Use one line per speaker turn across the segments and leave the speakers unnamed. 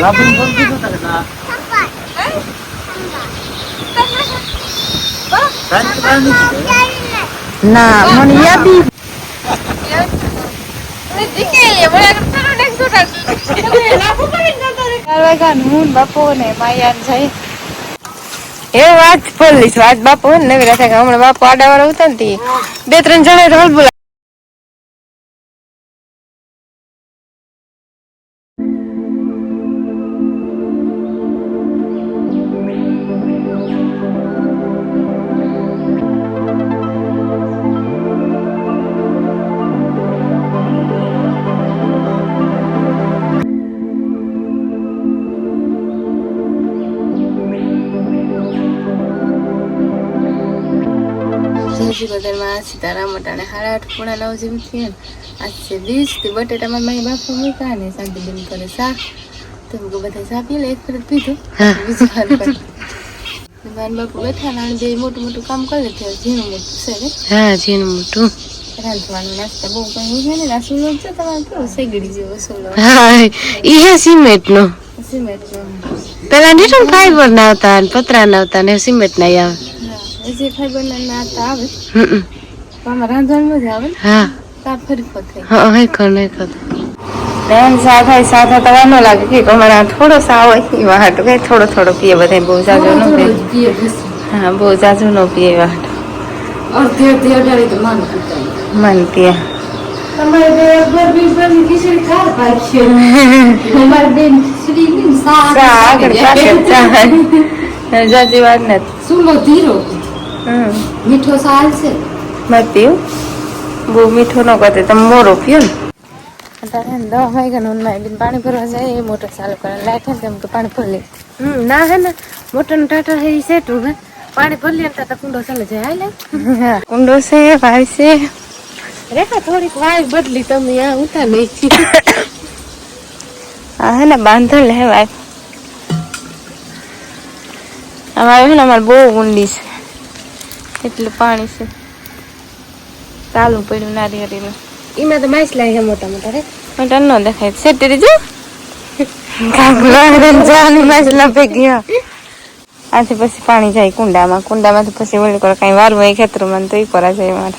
લાભન phone કીધો તા કે ના
ના, મને યાદી એ વાત પોલીસ વાત બાપુ ને નવી કે હમણાં બાપુ આડાવાળા ઉતા ને બે ત્રણ જણા રોલ બોલા તુલસી બજારમાં સીતારામ અટાણે સાડા આઠ પૂણા નવ જેમ થયા આજ છે વીસ તે બટેટામાં મારી બાપુ મૂકા ને શાંતિ બેન કરે શાક તો બધા શાક પી લે એક ફરક પીધું બીજી વાર પણ મારા બાપુ બેઠા ને બે મોટું મોટું કામ કરે છે ઝીણું મોટું છે ને
હા ઝીણું મોટું
રાંધવાનું નાસ્તા બહુ કઈ છે ને છે તમારે કેવું સેગડી જેવો સુલો
હા ઈ હે સિમેન્ટ નો
સિમેન્ટનો
પેલા નીટું ફાઈબર ના આવતા પતરા ના આવતા ને સિમેન્ટ ના આવે
જે આવે
હમ.
તો આવે
હા.
તાર ફરી થાય
હા હે કર હે કર
બેન સા થાય સાથે તો વાનો લાગે કે અમારા થોડો સા હોય. એ વાહટ કઈ થોડો થોડો પીએ બધા બહુ જાજો ન પીએ. હા બહુ જાજો ન પીએ
અડાડી તો માન
મન પીએ.
તમારે બે અગર બી બની ખીચડી ખાર પાછી અમારે બેન ખીચડી ની
સા આગળ પાકે જાજી વાત નથી.
સુલો ધીરો? મીઠો સાલ છે.
મત પીવું બહુ મીઠો ન કરતી તમે મોરો પીઓ ને. અત્યારે દવા વાગ્યા ને બેન પાણી ભરવા જાય એ મોટર ચાલુ કરે લાઈટ હે તેમ કે પાણી ભરી
હમ ના હે ને. મોટરનું ટાટા હે ઈ સેટું હે. પાણી ભરી લે તો કુંડો ચાલે જાય હાલે.
લે કુંડો છે ભાઈ છે.
રેખા થોડીક વાય બદલી તમે આ ઉતા નહીં
આ હે ને બાંધેલ હે ભાઈ. અમારે હે ને અમારે બહુ ઊંડી છે. એટલું પાણી છે. ચાલુ પડ્યું નારિયેળીનું.
એમાં તો લાગે છે મોટા મોટા રે.
મોટા ન દેખાય. સેટરી જો. કાંકરા જાની માછલા પે ગયા આથી પછી પાણી જાય કુંડામાં. કુંડામાંથી પછી ઓલી કરે કઈ વારવું હોય ખેતરમાં તો એ કરા જાય મારે.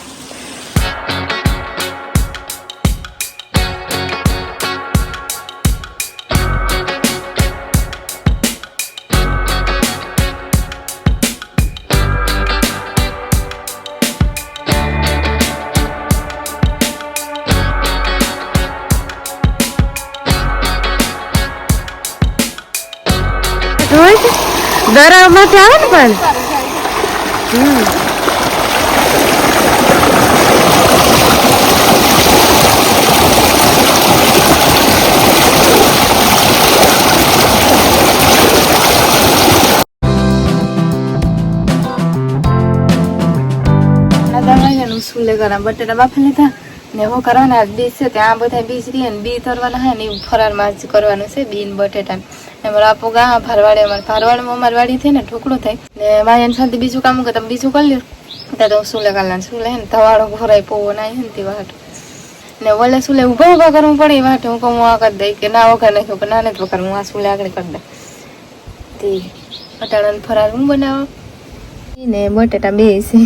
દરા માંથી આવે ને પણ?
સ્કૂલે કરા બટેટા બાફી લીધા ને હું કરવાના બીજ છે, ત્યાં બધા બીજ રહી ને બી તરવાના હે ને એવું ફરાળમાં જ કરવાનું છે, બી ને બટેટા ને. આપો ગા ફરવાડે અમારે ફરવાડમાં અમારે વાડી થઈ ને ઠોકડો થાય. ને મારી સાથે બીજું કામ કરે, તમે બીજું કરી લ્યો. ત્યાં તો સુલે કાઢલા સુલે હે ને તવાડો ઘોરાય પોવો ના હે ને તે વાટ. ને વલે સુલે ઊભા ઊભા કરવું પડે એ વાટ, હું કહું આ કરી દઈ કે ના વગર નાખ્યો કે ના નથી વગર હું આ સુલે આગળ કરી દઉં. તે અટાણાને ફરાળ હું બનાવો? ને બટેટા બે છે.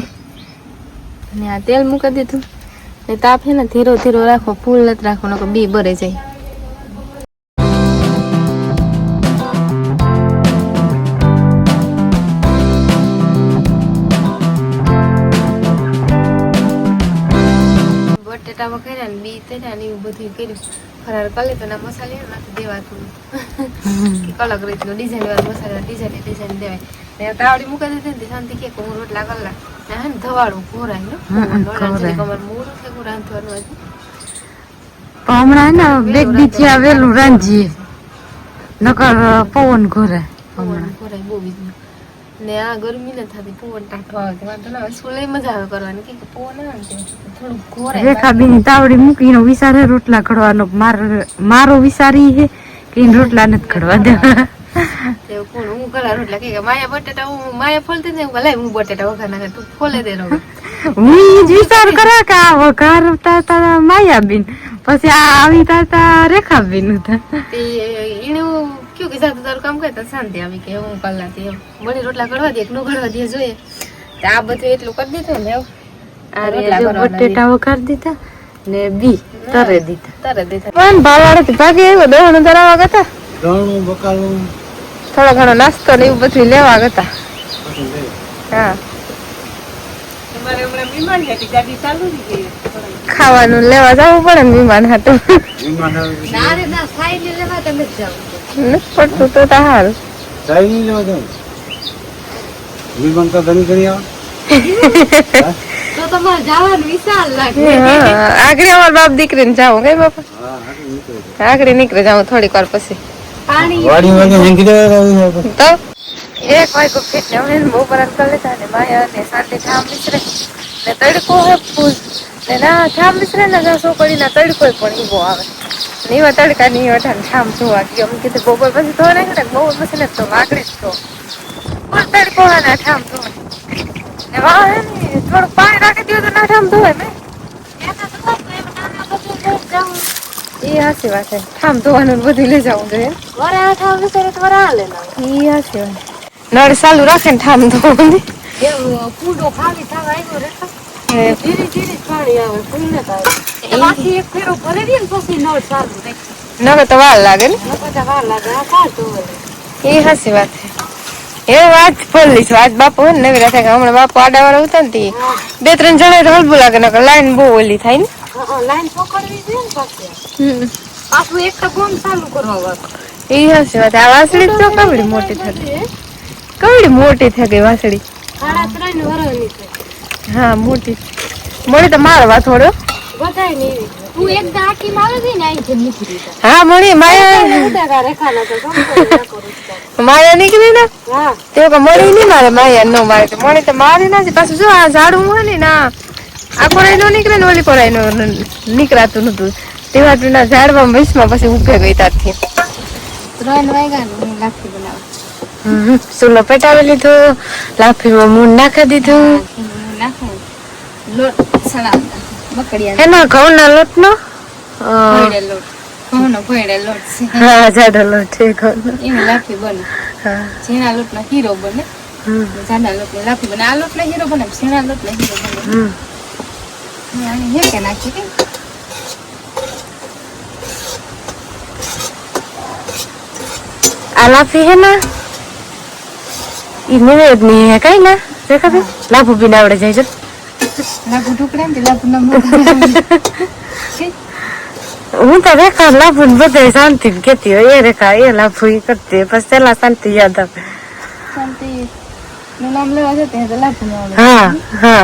ને આ તેલ મૂકી દીધું. ને તાપ છે ને ધીરો ધીરો રાખો ફૂલ નથી રાખો નકર બી બરે જાય. બટેટા વઘાર્યા ને બી તર્યા ને એવું બધું કર્યું. ફરાર કરી લીધો ને મસાલા નાખી દેવાતું. અલગ રીતનું ડિઝાઇન વાળું મસાલા ડિઝાઇન ડિઝાઇન દેવાય. ને તાવડી મૂકી દીધી ને શાંતિ કે હું રોટલા કલાક ને ધવાડું ઘોરાય
ઘોરાય.
છે
હમણાં ને બે બીજી આવેલું રાંધીએ. નકર પવન ઘોરે
પવન ઘોરાય બહુ બીજું. ને આ ગરમી ને થતી પવન ટાઢો આવે. વાંધો ના આવે. મજા આવે કરવાની? કે પવન આવે થોડું ઘોરે
રેખા બેની તાવડી મૂકીને વિચારે રોટલા ઘડવાનો. મારો મારો વિચારી હે કે રોટલા નથી ઘડવા દેવા.
તે કોણ? હું કલા રોટલા કે માયા બટેટા હું માયા ફોલતી ને ભલે હું બટેટા વઘાર નાખે તું ફોલે દે રો
હું જ વિચાર કરે કે આ વઘારતા તા માયાબીન પછી આ આવી તા તા રેખાબીન હતા.
તે ઈણું કયું કે જાતું તારું કામ કરતા શાંતિ આવી કે હું કલા તે એમ. રોટલા કરવા દે કે ન કરવા દે જોઈએ. તો આ બધું એટલું કરી દીધું ને અરે
આ
રોટલા
જો બટેટા વઘાર દીધા ને બી તરે દીધા.
તરે દીધા.
પણ ભાવાડેથી ભાગે એવો દોણ ધરાવા ગતા
ઘણું બકાલું
થોડો ઘણો નાસ્તો ને એવું બધું લેવા ગતા. હા.
તમારે હમણાં બીમાર હતી ગાડી ચાલુ થઈ ગઈ
ખાવાનું લેવા જવું પડે ને વિમાન
હતું
નથી પડતું તો તા હાલ
જાય નહીં લેવા જાઉં? વિમાન તો ઘણી ઘણી આવે.
તો તમારે જવાનું વિશાલ લાગે.
હા, આગળ અમાર બાપ દીકરીને જાઉં કઈ બાપા?
હા
આગળ નીકળી જાઉં થોડીક વાર પછી.
વાડી વાડી હેંગી દેવા પછી.
તો. એક વાગ્યો ફીટ ને બહુ બરાબર કરી લીધા ને માયા ને શાંતિ ઠામ મિશ્રે. ને તડકો હે ફૂલ. ને ના ઠામ મિશ્રે ને ના છોકરી ના તડકો પણ ઈવો આવે. ને એવા તડકા ની એવા ઠામ જોવા ગયો. અમે કીધું બપોર પછી તો નહીં ને બપોર પછી ને તો વાગડી જ તો. ફૂલ તડકો ને ઠામ ધોવા ને વાહ ને થોડુંક પાણી નાખી તો ના ઠામ ધોવાય ને. એ હાચી વાત છે. ઠામ ધોવાનું બધું લઈ જવું જોઈએ.
વરે આવે ત્યારે તો વરે હાલે
ઈ હાચી વાત. નળ ચાલુ રાખે ને ઠામ ધોવાનું.
કૂડો ખાલી થવા આવ્યો રે. ધીરે ધીરે પાણી આવે કોઈ ને થાય બાકી એક ફેરો ભરે દે ને પછી નળ ચાલુ
નકર તો વાર લાગે ને.
બધા વાર લાગે આ કાલ ધોવે
એ હાચી વાત છે. એ વાત ભૂલી છું આજ બાપુ હોય ને. નવી રાતે હમણાં બાપુ આડાવાળા ઉતરતી. બે ત્રણ જણા હલબું લાગે નકર લાઈન બહુ ઓલી થાય ને.
લાઈન પકડવી જોઈએ ને પાછી. પાછું એક તો બોમ્બ ચાલુ કરવા વાળું
એ હશે વાત. આ વાસળી તો કવડી મોટી થઈ કવડી મોટી થઈ ગઈ વાસળી.
સાડા ત્રણ વર્ષની છે
હા મોટી. મળી તો
બધાય એક મારે છે ને અહીં નીકળી
હા મળી માયા. માયા નીકળી ને?
હા.
તે મળી નહીં મારે માયા ન મારે. મળી તો મારી ના પાછું જો આ ઝાડું હોય ને ના. આ કોરાઈ નો નીકળે ને ઓલી કોરાઈ નીકળાતું નતું. તેવા ના ઝાડમાં વિષમાં પછી ઉભે ગઈ ત્યારથી
ત્રણ વાગ્યા લાખી બનાવું.
સુલો પેટાવી લીધો લાફીમાં મૂળ નાખી દીધું.
લોટ સણાવતા
એનો ઘઉંના લોટનો? લોટ
ભોયડે લોટ ઘઉંનો ભોયડે લોટ છે.
હા જાડો લોટ છે ઘઉંનો.
એની લાફી બને.
હા.
ઝીણા લોટનો હીરો બને. જાડા લોટની લાફી બને. આ લોટનો હીરો બને ઝીણા લોટનો હીરો બને. આને નાખી કે
આ લાફી હે ના ઈ નિવેદની હે કઈ ના દેખા બે લાભુ બી આવડે જાય
ટુકડા ને નંબર
હું તો રેખા લાભુ ને બધા શાંતિ કેતી હોય એ રેખા એ લાભુ ઈ કરતી હોય. પછી પેલા શાંતિ યાદ આવે
શાંતિ નું નામ લેવા જતે લાભુ
હા હા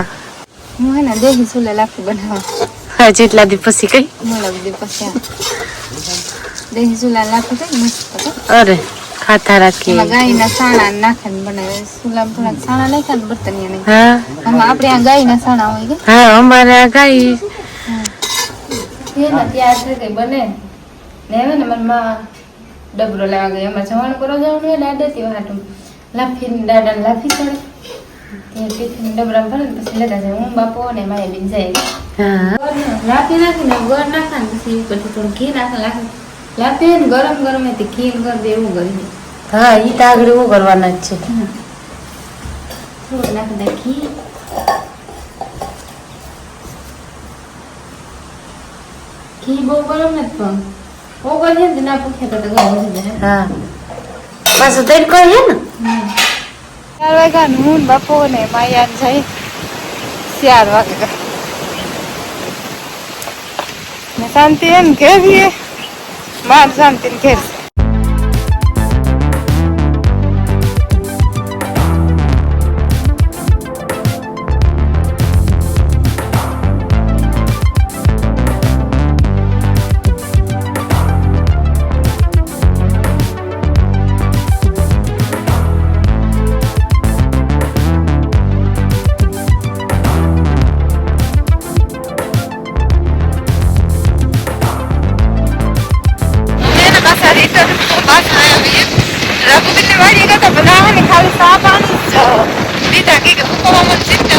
હું હે ને દેહી સુલે લાફી બનાવવા
હા જેટલા દી પછી કઈ?
મળે બધી પછી. દેહી સુલા મસ્ત તો.
અરે ખાતા રાખીએ.
ગાયના સાણા નાખીને બનાવે. સુલામાં થોડાક સાણા નાખ્યા ને બર્તનિયા નહીં
હા.
આમાં આપણે આ ગાયના સાણા હોય કે?
હા અમારે આ ગાય.
એના ત્યાં છે કઈ બને. ને હવે ને મનમાં ડબરો લેવા ગઈ. એમાં જવાનું કરવા જવાનું હોય દાદા તેવા હાટું લાફી દાદા લાફી ચડે. તે ડબરા ભરે પછી લેતા જાય હું. બાપો ને માએ બેન જાય
હા.
નાખીને ગોળ નાખા ને પછી પછી થોડું ઘી નાખે લાફી ને ગરમ ગરમ હતી ઘી કરી દે એવું કરી
હા ઈ તો આગળ એવું કરવાના જ છે
થોડું નાખી દે ઘી ઘી બહુ ગરમ નથી પણ બહુ ગરમ છે ને? ના પૂછે તો ગરમ
હા પાછું તડકો હે ને
ચાર વાગ્યા હું બાપુ ને માયા જઈ ચાર વાગ્યા ને શાંતિ એમ ઘેરીએ માર શાંતિ ને ઘેર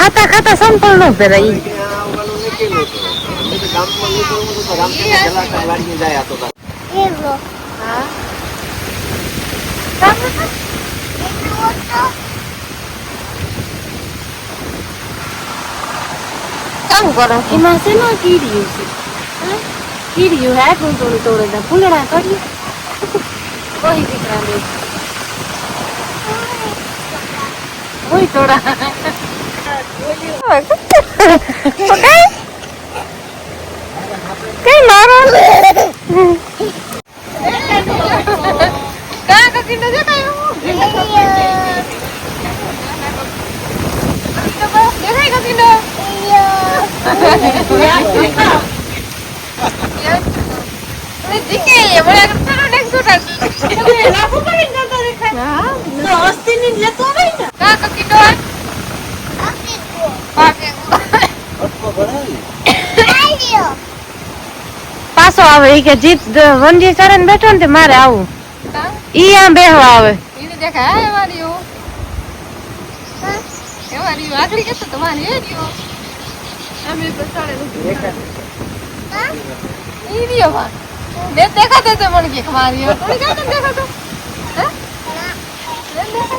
ખાતા ખાતા સંપલ નો પહેરાય કામ કરો એમાં ને કીડીયું છે કીડ્યું હે તું થોડું થોડું ફૂલડા કરીએ કોઈ દીકરા નહીં કોઈ થોડા કઈ મારો કા કકી ન દેખાય દેખાય કકી ન દીકે મને તને નેક્સ્ટ શોટ નાખો કરી નતો દેખાય હા તો હસ્તી ની લેતો હોય ને કા કકી ન પાકે
અટકો ભરાય.
પાછો આવે ઈ કે જીત વનજી ચરણ બેઠો ને તે મારે આવું. ઈ આમ બેહવા આવે.
એને દેખાય હે મારી ઓ હે મારી આખરી કે તો તમારી હે dio અમે બસાડે ઈ dio માં ને દેખાતો તો મને કે મારી ઓ થોડી કામ દેખાતો હે દેખાતો